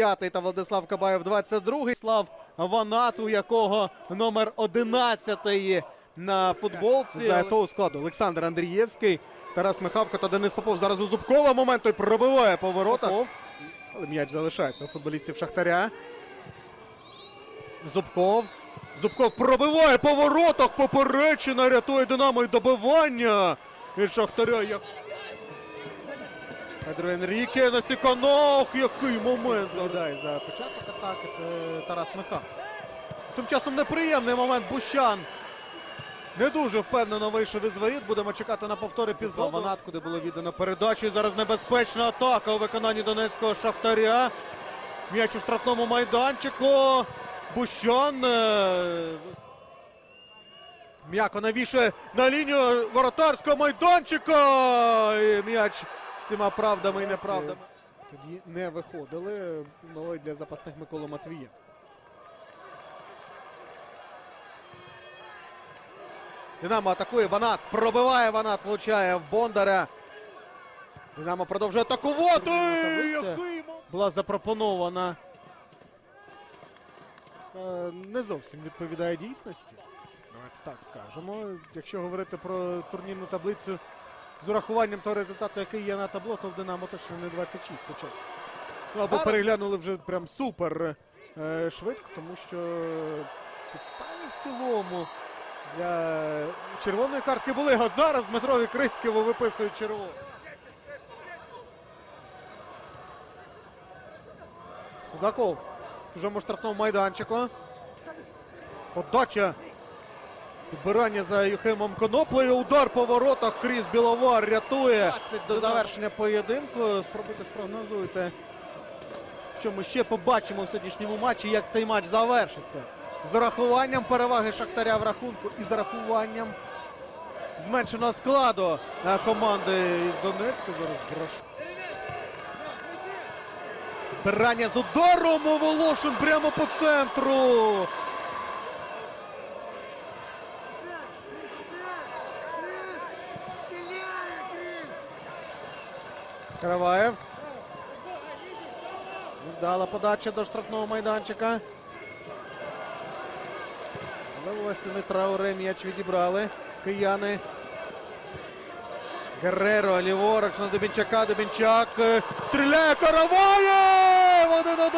25-й та Владислав Кабаєв 22-й. Слав Ванат, у якого номер 11 на футболці. За того складу Олександр Андрієвський, Тарас Михавко та Денис Попов. Зараз у Зубкова момент той пробиває по воротах. Але м'яч залишається у футболістів Шахтаря. Зубков. Зубков пробиває по воротах. Поперечина рятує Динамо і добивання. Від Шахтаря. Як... Педро Енріке на Сіканох. Який момент задає за початок атаки. Це Тарас Михайло. Тим часом неприємний момент Бущан. Не дуже впевнено вийшов із воріт. Будемо чекати на повтор епізоду. Ванат, куди було віддано передачу. І зараз небезпечна атака у виконанні донецького шахтаря. М'яч у штрафному майданчику. Бущан. е, М'яко навішує на лінію воротарського майданчика. І м'яч всіма правдами і неправдами. Тоді не виходили. Ну для запасних Микола Матвієв. Динамо атакує Ванат. Пробиває Ванат, влучає в Бондаря. Динамо продовжує атакувати. Була запропонована. Е, Не зовсім відповідає дійсності. Давайте так скажемо. Якщо говорити про турнірну таблицю з урахуванням того результату, який є на табло, то в Динамо точно не 26 очок. Ну, або Зараз- переглянули вже прям супер е, швидко, тому що підстави в цілому для червоної картки були. А зараз Дмитрові Крицькому виписують червону. Судаков чужому штрафному майданчику. Подача. Підбирання за Юхимом Коноплею. Удар по воротах. Кріс Біловар рятує. 20 до завершення поєдинку. Спробуйте спрогнозуйте. Що ми ще побачимо в сьогоднішньому матчі, як цей матч завершиться. З урахуванням переваги Шахтаря в рахунку і з урахуванням зменшеного складу е, команди із Донецька. Зараз брош. Підбирання з ударом Волошин прямо по центру. Караваєв. Невдала подача до штрафного майданчика. Але не Трауре м'яч відібрали. Кияни. Гереро ліворуч на Дубінчака. Дубінчак е, стріляє Караваєв!